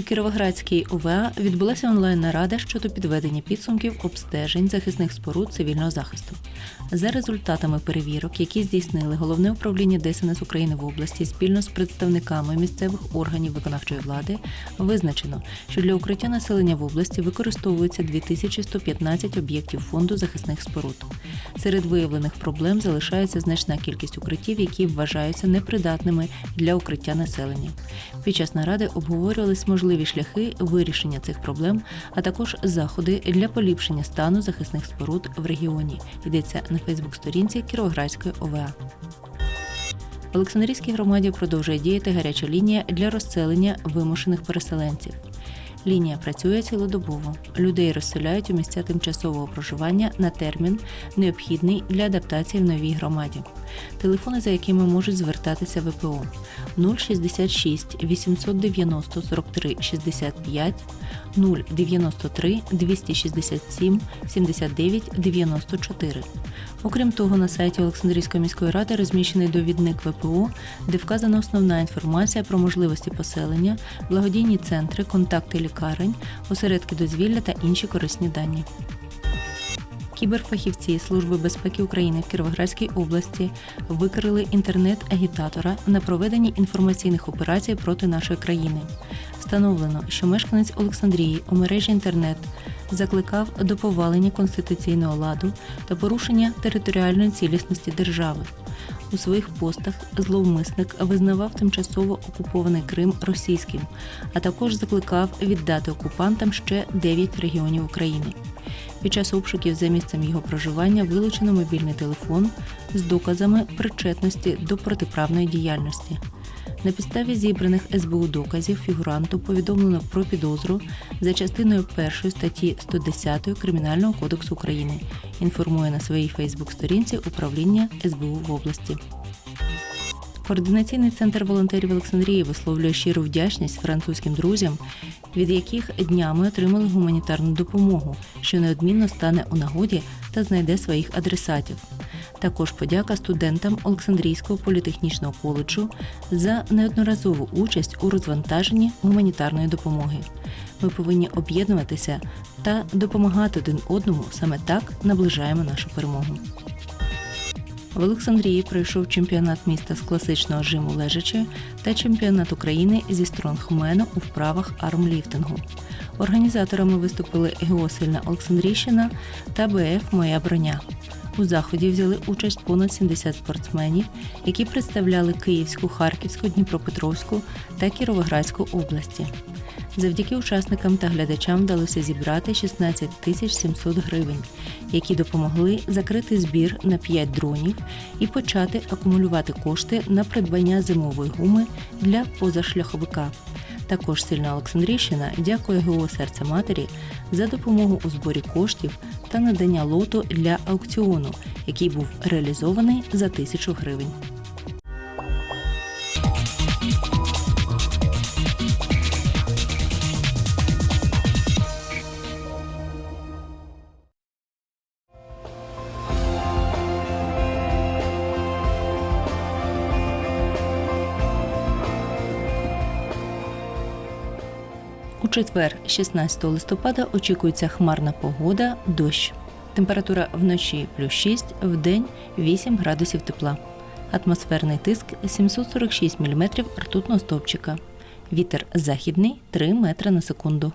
Кіровоградській ОВА відбулася онлайн-нарада щодо підведення підсумків обстежень захисних споруд цивільного захисту. За результатами перевірок, які здійснили головне управління ДСНС України в області спільно з представниками місцевих органів виконавчої влади, визначено, що для укриття населення в області використовується 2115 об'єктів фонду захисних споруд. Серед виявлених проблем залишається значна кількість укриттів, які вважаються непридатними для укриття населення. Під час наради обговорювались можливі шляхи вирішення цих проблем, а також заходи для поліпшення стану захисних споруд в регіоні. Йдеться на Фейсбук-сторінці Кіровоградської ОВА. В Олександрійській громаді продовжує діяти гаряча лінія для розселення вимушених переселенців. Лінія працює цілодобово. Людей розселяють у місця тимчасового проживання на термін, необхідний для адаптації в новій громаді. Телефони, за якими можуть звертатися ВПО 066 890 43 65 093 267 79 94. Окрім того, на сайті Олександрійської міської ради розміщений довідник ВПО, де вказана основна інформація про можливості поселення, благодійні центри, контакти лікарень, осередки дозвілля та інші корисні дані. Кіберфахівці Служби безпеки України в Кіровоградській області викрили інтернет-агітатора на проведенні інформаційних операцій проти нашої країни. Встановлено, що мешканець Олександрії у мережі інтернет закликав до повалення конституційного ладу та порушення територіальної цілісності держави. У своїх постах зловмисник визнавав тимчасово окупований Крим російським, а також закликав віддати окупантам ще 9 регіонів України. Під час обшуків за місцем його проживання вилучено мобільний телефон з доказами причетності до протиправної діяльності. На підставі зібраних СБУ доказів фігуранту повідомлено про підозру за частиною 1 статті 110 Кримінального кодексу України. Інформує на своїй Фейсбук-сторінці управління СБУ в області. Координаційний центр волонтерів Олександрії висловлює щиру вдячність французьким друзям, від яких днями отримали гуманітарну допомогу, що неодмінно стане у нагоді та знайде своїх адресатів. Також подяка студентам Олександрійського політехнічного коледжу за неодноразову участь у розвантаженні гуманітарної допомоги. Ми повинні об'єднуватися та допомагати один одному. Саме так наближаємо нашу перемогу. В Олександрії пройшов чемпіонат міста з класичного жиму лежачи та чемпіонат України зі стронгмену у вправах армліфтингу. Організаторами виступили ГО Сильна Олександрійщина та БФ Моя броня. У заході взяли участь понад 70 спортсменів, які представляли Київську, Харківську, Дніпропетровську та Кіровоградську області. Завдяки учасникам та глядачам вдалося зібрати 16 тисяч 700 гривень, які допомогли закрити збір на 5 дронів і почати акумулювати кошти на придбання зимової гуми для позашляховика. Також сильна Олександрійщина дякує ГО Серце Матері за допомогу у зборі коштів та надання лоту для аукціону, який був реалізований за тисячу гривень. Четвер, 16 листопада, очікується хмарна погода, дощ. Температура вночі плюс 6, вдень 8 градусів тепла. Атмосферний тиск 746 мм ртутного стовпчика. Вітер західний 3 метри на секунду.